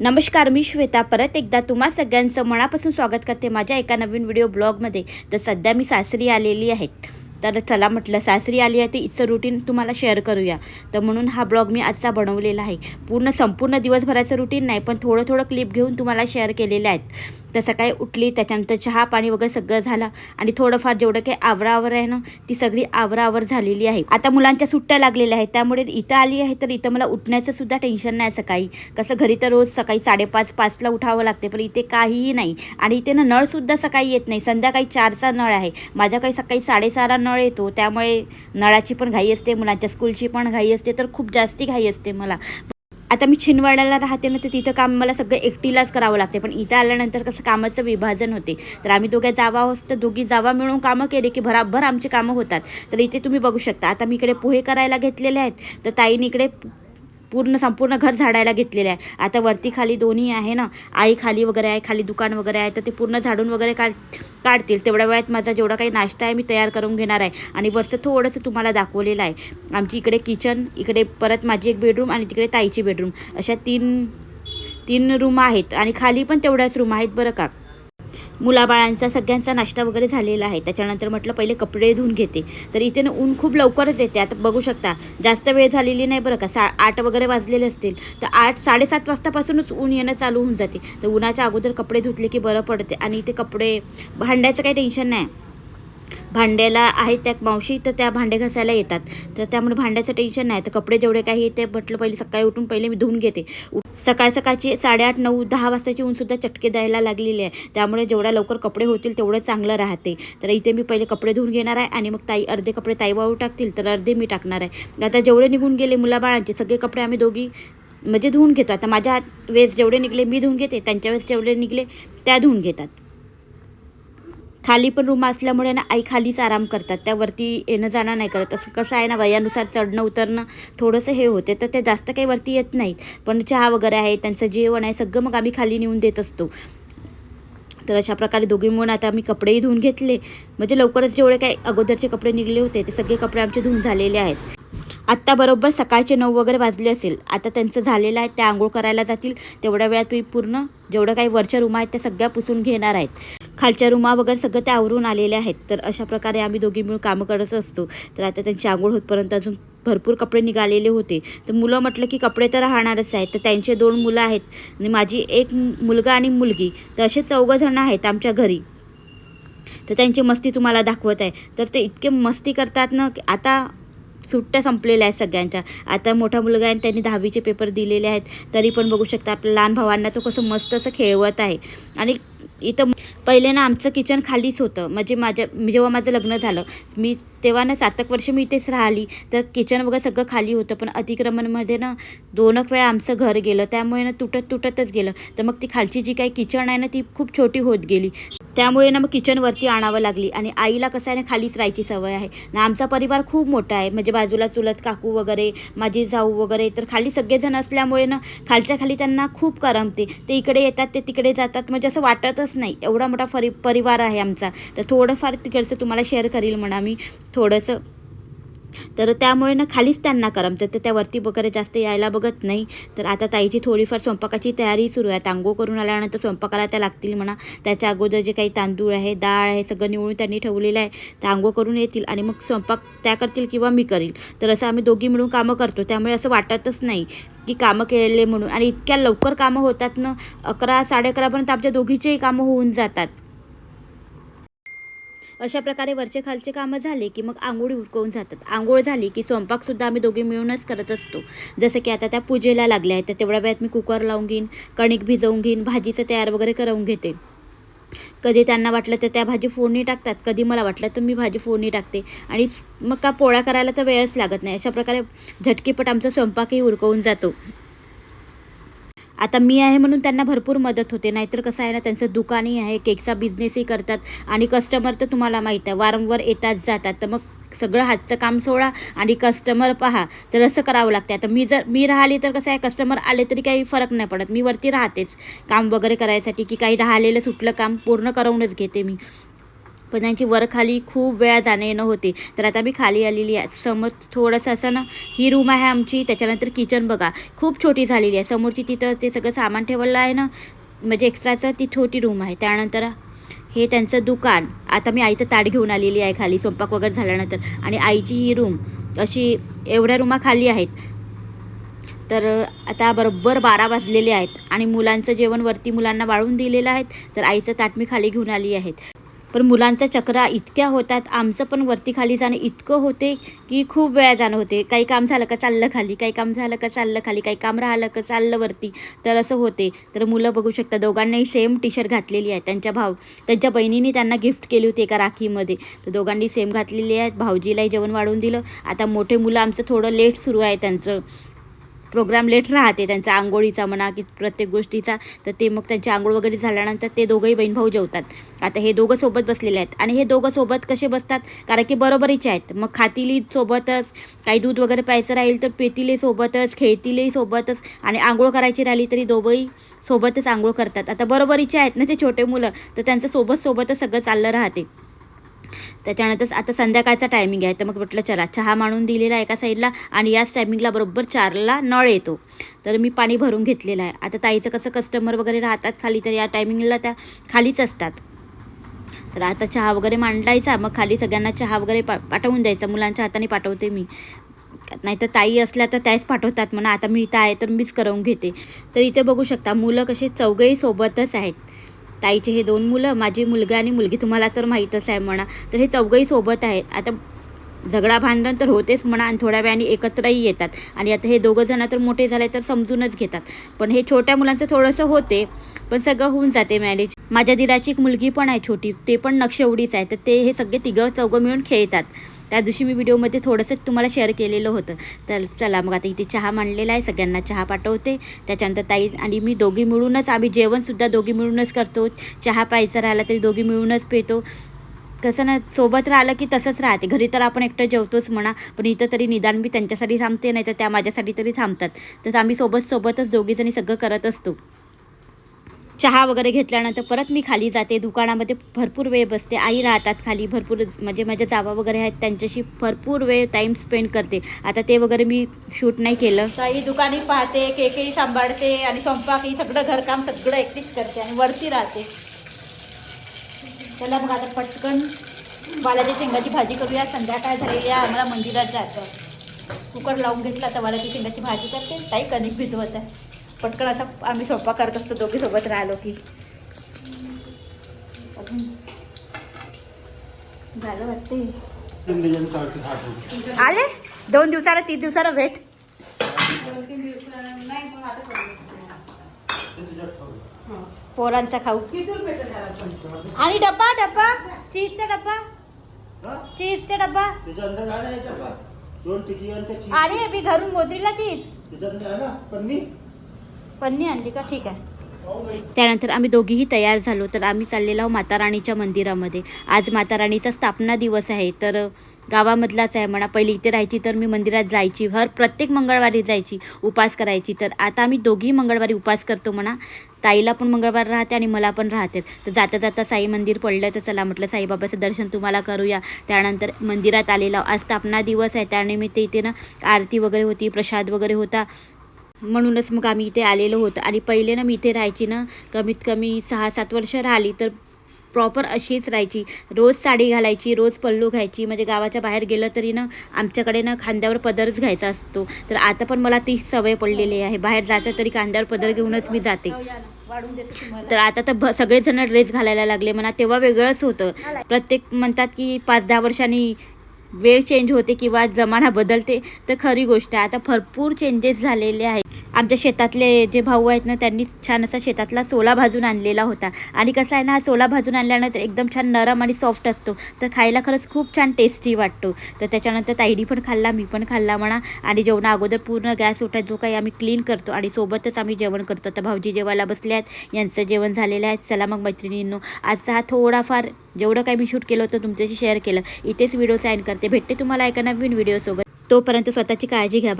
नमस्कार मी श्वेता. परत एकदा तुम्हा सगळ्यांचं मनापासून स्वागत करते माझ्या एका नवीन व्हिडिओ ब्लॉगमध्ये तर सध्या मी सासरी आलेली आहे. तर चला म्हटलं सासरी आली आहे ते इथचं रुटीन तुम्हाला शेअर करूया. तर म्हणून हा ब्लॉग मी आजचा बनवलेला आहे. पूर्ण संपूर्ण दिवसभराचं रुटीन नाही पण थोडं थोडं क्लिप घेऊन तुम्हाला शेअर केलेले आहेत. तर सकाळी उठली त्याच्यानंतर चहा पाणी वगैरे सगळं झालं आणि थोडंफार जेवढं काही आवरावर आहे ना ती सगळी आवरावर झालेली आहे. आता मुलांच्या सुट्ट्या लागलेल्या आहेत त्यामुळे इथं आली आहे तर इथं मला उठण्याचं सुद्धा टेन्शन नाही सकाळी. कसं घरी तर रोज सकाळी साडेपाच पाचला उठावं लागते पण इथे काहीही नाही. आणि इथे ना नळसुद्धा सकाळी येत नाही संध्याकाळी चारचा नळ आहे. माझ्याकडे सकाळी साडेसहाला नळ येतो त्यामुळे नळाची पण घाई असते मुलांच्या स्कूलची पण घाई असते तर खूप जास्ती घाई असते मला. आता मी छिनवाड्याला राहते ना तर तिथं काम मला सगळं एकटीलाच करावं लागते. पण इथं आल्यानंतर कसं कामाचं विभाजन होते. तर आम्ही दोघ्या जावा असतं दोघी जावा मिळून कामं केले की भराभर आमची कामं होतात. तर इथे तुम्ही बघू शकता. आता मी इकडे पोहे करायला घेतलेले आहेत. तर ताईने इकडे पूर्ण संपूर्ण घर झाडायला घेतलेलं आहे. आता वरती खाली दोन्ही आहे ना आई खाली वगैरे आहे खाली दुकान वगैरे आहे तर ते पूर्ण झाडून वगैरे का काढतील. तेवढ्या वेळात माझा जेवढा काही नाश्ता आहे मी तयार करून घेणार आहे. आणि वरचं थोडंसं तुम्हाला दाखवलेलं आहे. आमची इकडे किचन इकडे परत माझी एक बेडरूम आणि तिकडे ताईची बेडरूम. अशा तीन तीन रूम आहेत. आणि खाली पण तेवढ्याच रूम आहेत बरं का. मुलाबाळांचा सगळ्यांचा नाश्ता वगैरे झालेला आहे. त्याच्यानंतर म्हटलं पहिले कपडे धुवून घेते. तर इथे ना ऊन खूप लवकरच येते. आता बघू शकता जास्त वेळ झालेली नाही बरं का. सा आठ वगैरे वाजलेले असतील. तर आठ साडेसात वाजतापासूनच ऊन येणं चालू होऊन जाते. तर उन्हाच्या अगोदर कपडे धुतले की बरं पडते. आणि इथे कपडे भांड्याचं काही टेन्शन नाही. भांड्याला आहेत त्या मावशी तर त्या भांडे घासायला येतात. तर त्यामुळे भांड्याचं टेन्शन नाही. तर कपडे जेवढे काही ते म्हटलं पहिले सकाळी उठून पहिले मी धुवून घेते. सकाळ सकाळची साडेआठ नऊ दहा वाजताची ऊनसुद्धा चटके द्यायला लागलेली आहे. त्यामुळे जेवढ्या लवकर कपडे होतील तेवढं चांगलं राहते. तर इथे मी पहिले कपडे धुवून घेणार आहे आणि मग ताई अर्धे कपडे ताई वाळू टाकतील तर अर्धे मी टाकणार आहे. आता जेवढे निघून गेले मुलाबाळांचे सगळे कपडे आम्ही दोघी म्हणजे धुवून घेतो. आता माझ्या हात वेळेस जेवढे निघले मी धुवून घेते त्यांच्या वेळेस जेवढे निघले त्या धुवून घेतात. खाली पण रूम असल्यामुळे ना आई खालीच आराम करतात. त्यावरती येणं जाणं नाही करत. असं कसं आहे ना वयानुसार चढणं उतरणं थोडंसं हे होते. तर ते जास्त काही वरती येत नाहीत. पण चहा वगैरे आहे त्यांचं जेवण आहे सगळं मग आम्ही खाली नेऊन देत असतो. तर अशा प्रकारे दोघी मिळून आता आम्ही कपडेही धुवून घेतले. म्हणजे लवकरच जेवढे काही अगोदरचे कपडे निघले होते ते सगळे कपडे आमचे धुवून झालेले आहेत. आत्ता बरोबर सकाळचे नऊ वगैरे वाजले असेल. आता त्यांचं झालेलं आहे ते आंघोळ करायला जातील. तेवढ्या वेळात मी पूर्ण जेवढं काही वरच्या रूम आहेत त्या सगळ्या पुसून घेणार आहेत. खालच्या रूमा वगैरे सगळं ते आवरून आलेले आहेत. तर अशा प्रकारे आम्ही दोघी मिळून कामं करत असतो. तर आता त्यांची आंघोळ होतपर्यंत अजून भरपूर कपडे निघालेले होते. तर मुलं म्हटलं की कपडे तर राहणारच आहेत. तर त्यांचे दोन मुलं आहेत. आणि माझी एक मुलगा आणि मुलगी. तर असे चौघं आहेत आमच्या घरी. तर त्यांची मस्ती तुम्हाला दाखवत आहे. तर ते इतके मस्ती करतात ना की आता सुट्ट्या संपलेल्या आहेत सगळ्यांच्या. आता मोठा मुलगा आहे आणि त्यांनी दहावीचे पेपर दिलेले आहेत. तरी पण बघू शकता आपल्या लहान भावांना तो कसं मस्त असं खेळवत आहे. आणि इथं पहिले ना आमचं किचन खालीच होतं. म्हणजे माझ्या जेव्हा माझं लग्न झालं मी तेव्हा ना सात एक वर्ष मी इथेच राहिली. तर किचन वगैरे सगळं खाली होतं. पण अतिक्रमणमध्ये ना दोन एक वेळा आमचं घर गेलं. त्यामुळे ना तुटत तुटतच गेलं. तर मग ती खालची जी काही किचन आहे ना ती खूप छोटी होत गेली. त्यामुळे ना मग किचनवरती आणावं लागली. आणि आईला कसं आहे ना खालीच राहायची सवय आहे. ना आमचा परिवार खूप मोठा आहे. म्हणजे बाजूला चुलत काकू वगैरे माझी जाऊ वगैरे तर खाली सगळेजण असल्यामुळे ना खालच्या खाली त्यांना खूप करमते. ते इकडे येतात ते तिकडे जातात. म्हणजे असं वाटतच नाही. एवढा मोठा फरी परिवार आहे आमचा. तर थोडंफार तिकडचं तुम्हाला शेअर करील म्हणा मी. थोडंसं तर त्यामुळे ना खालीच त्यांना करमतं तर त्यावरती वगैरे जास्त यायला बघत नाही तर आता ताईची थोडीफार स्वयंपाकाची तयारी सुरू आहे. आंघोळ करून आल्यानंतर स्वयंपाकाला त्या लागतील म्हणा. त्याच्या अगोदर जे काही तांदूळ आहे डाळ आहे सगळं निवडून त्यांनी ठेवलेलं आहे. तर आंघोळ करून येतील आणि मग स्वयंपाक त्या करतील किंवा मी करील. तर असं आम्ही दोघी मिळून कामं करतो. त्यामुळे असं वाटतच नाही की कामं केलेले म्हणून. आणि इतक्या लवकर कामं होतात ना अकरा साडे अकरापर्यंत आमच्या दोघीचेही कामं होऊन जातात. अशा प्रकारे वरचे खालचे कामं झाले की मग आंघोळी उरकवून जातात. आंघोळ झाली की स्वयंपाकसुद्धा आम्ही दोघे मिळूनच करत असतो. जसं की आता त्या पूजेला लागल्या आहेत तर तेवढ्या वेळात मी कुकर लावून घेईन कणिक भिजवून घेईन भाजीचं तयार वगैरे करून घेते. कधी त्यांना वाटलं तर त्या भाजी फोडणी टाकतात कधी मला वाटलं तर मी भाजी फोडणी टाकते. आणि मग का पोळ्या करायला तर वेळच लागत नाही. अशा प्रकारे झटकीपट आमचा स्वयंपाकही उरकवून जातो. आता मी आहे म्हणून त्यांना भरपूर मदत होते. नाहीतर कसं आहे ना त्यांचं दुकानही आहे केकचा बिझनेसही करतात आणि कस्टमर तर तुम्हाला माहीत आहे वारंवार येतात जातात. तर मग सगळं हातचं काम सोडा आणि कस्टमर पहा. तर असं करावं लागते आता मी जर मी राहिली तर कसं आहे कस्टमर आले तरी काही फरक नाही पडत. मी वरती राहतेच. काम वगैरे करायसाठी की काही राहिलेलं सुटलं काम पूर्ण करूनच घेते मी. पण त्यांची वरखाली खूप वेळा जाणं येणं होते. तर आता मी खाली आलेली आहे. समोर थोडंसं असं ना ही रूम आहे आमची. त्याच्यानंतर किचन बघा. खूप छोटी झालेली आहे. समोरची तिथं ते सगळं सामान ठेवलं आहे ना म्हणजे एक्स्ट्राचं ती छोटी रूम आहे. त्यानंतर हे त्यांचं दुकान. आता मी आईचं ताट घेऊन आलेली आहे खाली. स्वयंपाक वगैरे झाल्यानंतर. आणि आईची ही रूम अशी एवढ्या रूमा खाली आहेत. तर आता बरोबर बारा वाजलेले आहेत. आणि मुलांचं जेवण वरती मुलांना वाळून दिलेलं आहेत. तर आईचं ताट मी खाली घेऊन आली आहेत. पण मुलांच्या चक्रा इतक्या होतात आमचं पण वरती खाली जाणं इतकं होते की खूप वेळा जाणं होते. काही काम झालं का चाललं खाली काही काम झालं का चाललं खाली काही काम राहिलं का चाललं वरती. तर असं होते. तर मुलं बघू शकता दोघांनाही सेम टी शर्ट घातलेली आहे. त्यांच्या भाव त्यांच्या बहिणीने त्यांना गिफ्ट केली होती एका राखीमध्ये. तर दोघांनी सेम घातलेली आहेत भाऊजीलाही जेवण वाढवून दिलं. आता मोठे मुलं आमचं थोडं लेट सुरू आहे त्यांचं. प्रोग्राम लेट राहते त्यांचा आंघोळीचा म्हणा की प्रत्येक गोष्टीचा तर ते मग त्यांची आंघोळ वगैरे झाल्यानंतर ते दोघंही बहीण भाऊ जेवतात. आता हे दोघं सोबत बसलेले आहेत आणि हे दोघं सोबत कसे बसतात? कारण की बरोबरीचे आहेत. मग खातीली सोबतच काही दूध वगैरे प्यायचं राहील तर पेतीले सोबतच खेळतीले सोबतच आणि आंघोळ करायची राहिली तरी दोघंही सोबतच आंघोळ करतात. आता बरोबरीचे आहेत ना ते छोटे मुलं तर त्यांचं सोबत सोबतच सगळं चाललं राहते. त्याच्यानंतर आता संध्याकाळचा टायमिंग आहे. तर मग म्हटलं चला चहा मांडून दिलेला आहे एका साईडला आणि याच टायमिंगला बरोबर चारला नळ येतो. तर मी पाणी भरून घेतलेलं आहे. आता ताईचं कसं कस्टमर वगैरे राहतात खाली तर या टायमिंगला त्या खालीच असतात. तर आता चहा वगैरे मांडायचा मग खाली सगळ्यांना चहा वगैरे पा पाठवून द्यायचा. मुलांच्या हाताने पाठवते मी. नाही तर ताई असल्या तर त्याच पाठवतात म्हणा. आता मी इथं आहे तर मीच करवून घेते. तर इथे बघू शकता मुलं कसे चौघही सोबतच आहेत. ताईचे हे दोन मुलं माझी मुलगा आणि मुलगी तुम्हाला तर माहीतच आहे म्हणा. तर हे चौघही सोबत आहेत. आता झगडा भांडण तर होतेच म्हणा आणि थोड्या वेळाने एकत्रही येतात. आणि आता हे दोघं जण तर मोठे झाले तर समजूनच घेतात. पण हे छोट्या मुलांचं थोडंसं होते पण सगळं होऊन जाते मॅनेज. माझ्या दिराची एक मुलगी पण आहे छोटी ते पण नक्षेवडीच आहे. तर ते हे सगळे तिघं चौघं मिळून खेळतात. त्या दिवशी मी व्हिडिओमध्ये थोडंसं तुम्हाला शेअर केलेलं होतं. तर चला मग आता इथे चहा मांडलेला आहे. सगळ्यांना चहा पाठवते. त्याच्यानंतर ताई आणि मी दोघी मिळूनच आम्ही जेवणसुद्धा दोघी मिळूनच करतो. चहा प्यायचा राहिला तरी दोघी मिळूनच पितो. कसं ना सोबत राहिलं की तसंच राहते. घरी तर आपण एकटं जेवतोच म्हणा पण इथं तरी निदान मी त्यांच्यासाठी थांबते नाही तर त्या माझ्यासाठी तरी थांबतात. तर आम्ही सोबत सोबतच दोघीजणी सगळं करत असतो. चहा वगैरे घेतल्यानंतर परत मी खाली जाते. दुकानामध्ये भरपूर वेळ बसते. आई राहतात खाली. भरपूर म्हणजे माझ्या जावा वगैरे आहेत त्यांच्याशी भरपूर वेळ टाईम स्पेंड करते. आता ते वगैरे मी शूट नाही केलं. काही दुकाने पाहते केकही सांभाळते आणि स्वयंपाकही सगळं घरकाम सगळं एकटीच करते आणि वरती राहते. चला मग आता पटकन वालाच्या शेंगाची भाजी करूया. संध्याकाळ झालेली आहे. आम्हाला मंदिरात जायचं कुकर लावून घेतला तर वालाची शेंगाची भाजी करते. ताई कणिक भिजवत आहे. पटकन असं आम्ही स्वयंपाक करत असतो दोघी सोबत राहिलो की. झालं वाटते आले? दोन दिवसाला तीन दिवसाला भेट. पोरांचा खाऊ. आणि डब्बा डब्बा? चीजचा डब्बा? चीजचा डब्बा? अरे मी घरून मोजरीला चीज त्याच्या अंदर आहे ना पन्नी आणली का? ठीक आहे. त्यानंतर आम्ही दोघीही तयार झालो तर आम्ही चाललेलो आहोत माता राणीच्या मंदिरामध्ये. आज माता राणीचा स्थापना दिवस आहे तर गावामधलाच आहे म्हणा. पहिली इथे राहायची तर मी मंदिरात जायची हर प्रत्येक मंगळवारी जायची उपास करायची. तर आता आम्ही दोघी मंगळवारी उपास करतो म्हणा. ताईला पण मंगळवार राहते आणि मला पण राहते. तर जाता जाता साई मंदिर पडलं तर चला म्हटलं साईबाबाचं दर्शन तुम्हाला करूया. त्यानंतर मंदिरात आलेला. आज स्थापना दिवस आहे त्यानिमित्त इथे ना आरती वगैरे होती प्रसाद वगैरे होता. म्हणूनच मग आम्ही इथे आलेलो होतो. आणि पहिले ना मी इथे राहायची ना कमीत कमी सहा सात वर्ष राहिली तर प्रॉपर अशीच राहायची. रोज साडी घालायची रोज पल्लू घ्यायची. म्हणजे गावाच्या बाहेर गेलं तरी ना आमच्याकडे ना खांद्यावर पदरच घ्यायचा असतो. तर आता पण मला ती सवय पडलेली आहे. बाहेर जायचं तरी खांद्यावर पदर घेऊनच मी जाते. तर आता तर भ सगळेजण ड्रेस घालायला लागले म्हणा तेव्हा वेगळंच होतं. प्रत्येक म्हणतात की पाच दहा वर्षांनी वेळ चेंज होते किंवा जमाना बदलते तर खरी गोष्ट आहे. आता भरपूर चेंजेस झालेले आहेत. आमच्या शेतातले जे भाऊ आहेत ना त्यांनी छान असा शेतातला सोला भाजून आणलेला होता. आणि कसं आहे ना हा सोला भाजून आणल्यानंतर एकदम छान नरम आणि सॉफ्ट असतो. तर खायला खरंच खूप छान टेस्टी वाटतो. तर त्याच्यानंतर ताईडी पण खाल्ला मी पण खाल्ला म्हणा. आणि जेवणा अगोदर पूर्ण गॅस उठाय जो काही आम्ही क्लीन करतो आणि सोबतच आम्ही जेवण करतो. तर भाऊजी जेवायला बसले आहेत. यांचं जेवण झालेलं आहे. चला मग मैत्रिणींनो आजचा हा थोडाफार जेवढं काही मी शूट केलं होतं तुमच्याशी शेअर केलं. इथेच व्हिडिओ साईन करते. भेटते तुम्हाला एका नवीन व्हिडिओसोबत तोपर्यंत स्वतःची काळजी घ्या.